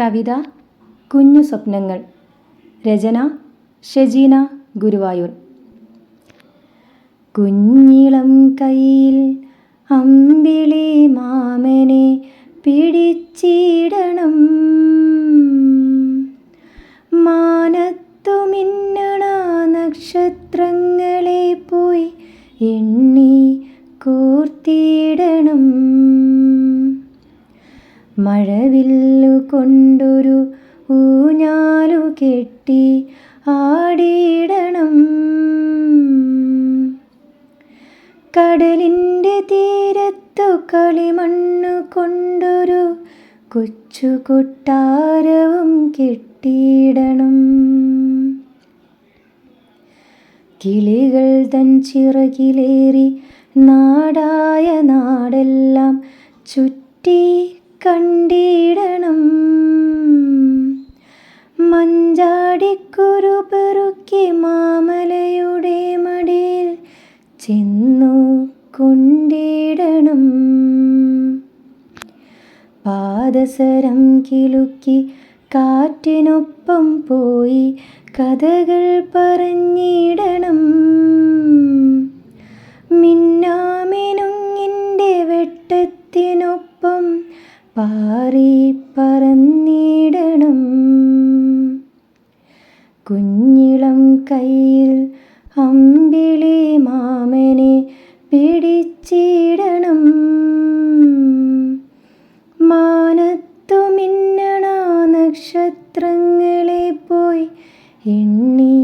കവിത കുഞ്ഞു സ്വപ്നങ്ങൾ. രചന ഷെജീന ഗുരുവായൂർ. കുഞ്ഞിളം കയ്യിൽ അമ്പിളി മാമനെ പിടിച്ചിടണം. മാനത്തു മിന്നണ നക്ഷത്രങ്ങളെ പോയി എണ്ണി കോർത്തിടണം മഴവില്ലു കൊണ്ടൊരു ഊഞ്ഞാലു കെട്ടി ആടിയിടണം. കടലിന്റെ തീരത്തു കളിമണ്ണു കൊണ്ടൊരു കൊച്ചു കൊട്ടാരവും കെട്ടിയിടണം. കിളികൾ തൻ ചിറകിലേറി നാടായ നാടെല്ലാം ചുറ്റി കണ്ടിടണം. മഞ്ചാടിക്കുരു പെറുക്കി മാമലയുടെ മടിയിൽ ചെന്നു കൊണ്ടിടണം. പാദസരം കിലുക്കി കാറ്റിനൊപ്പം പോയി കഥകൾ പറഞ്ഞിടണം. മിന്നാമിനുങ്ങിന്റെ വെട്ടത്തിനൊപ്പം പാറി പറന്നിടണം കുഞ്ഞിളം കയ്യിൽ അമ്പിളി മാമനെ പിടിച്ചിടണം. മാനത്തു മിന്നണ നക്ഷത്രങ്ങളെ പോയി എണ്ണി